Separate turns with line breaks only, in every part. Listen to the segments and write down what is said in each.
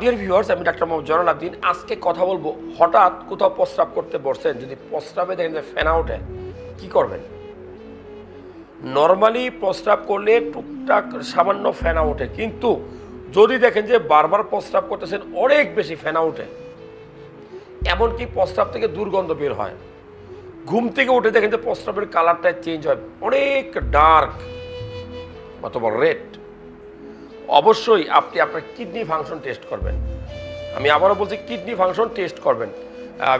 Deer viewers আমি doctor Mohammad Janal Abdin. আজকে কথা বলব, হঠাৎ কোথাও প্রস্রাব করতে বসছেন যদি প্রস্রাবে দেখেন যে ফেনা ওঠে, কি করবেন? নর্মালি প্রস্রাব করলে টুকটাক সামান্য ফেনা ওঠে, কিন্তু যদি দেখেন যে বারবার প্রস্রাব করতেছেন, অনেক বেশি ফেনা ওঠে। এমনকি প্রস্রাব থেকে দুর্গন্ধ বের হয়। ঘুম থেকে উঠে দেখেন যে প্রস্রাবের কালারটা চেঞ্জ হয়, অনেক ডার্ক অথবা রেড অবশ্যই আপনি আপনার কিডনি ফাংশন টেস্ট করবেন। আমি আবারও বলছি, কিডনি ফাংশন টেস্ট করবেন।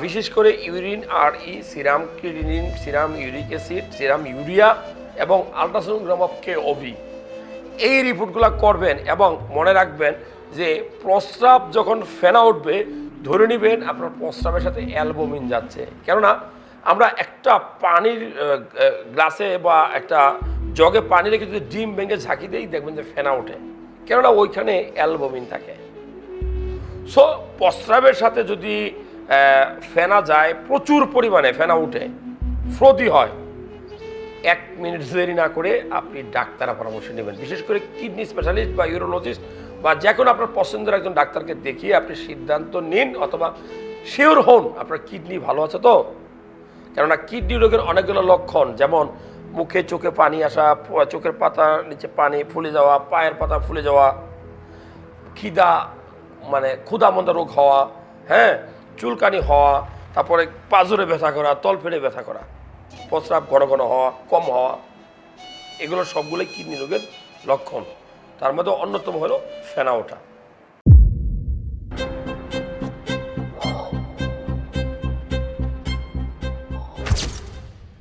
বিশেষ করে ইউরিন আর ই serum creatinine serum, uric acid, serum, urea এবং আলট্রাসোনোগ্রাম অফ কে ওবি এই রিপোর্টগুলো করবেন এবং মনে রাখবেন যে প্রস্রাব যখন ফেনা উঠবে, ধরে নেবেন আপনার প্রস্রাবের সাথে অ্যালবোমিন যাচ্ছে। কেননা, আমরা একটা পানির গ্লাসে বা একটা জগে পানি রেখে যদি ডিম ভেঙে ঝাঁকি দিই, দেখবেন যে ফেনা ওঠে। কেননা ওইখানে অ্যালবোমিন থাকে। সো প্রস্রাবের সাথে যদি ফেনা যায়, প্রচুর পরিমাণে, ফেনা উঠে ফ্রদি হয়, এক মিনিট দেরি না করে আপনি ডাক্তারের পরামর্শ নেবেন। বিশেষ করে কিডনি স্পেশালিস্ট বা ইউরোলজিস্ট বা যে কোনো আপনার পছন্দের একজন ডাক্তারকে দেখিয়ে আপনি সিদ্ধান্ত নিন অথবা শিওর হন, আপনার কিডনি ভালো আছে তো? কেননা কিডনি রোগের অনেকগুলো লক্ষণ, যেমন মুখে চোখে পানি আসা চোখের পাতা নিচে পানি ফুলে যাওয়া, পায়ের পাতা ফুলে যাওয়া, খিদা মানে ক্ষুধামন্দা রোগ হওয়া হ্যাঁ চুলকানি হওয়া, তারপরে পাজরে ব্যথা করা, তলফেড়ে ব্যথা করা, প্রস্রাব ঘন ঘন হওয়া, কম হওয়া, এগুলো সবগুলোই কিডনি রোগের লক্ষণ। তার মধ্যে অন্যতম হলো ফেনা ওঠা।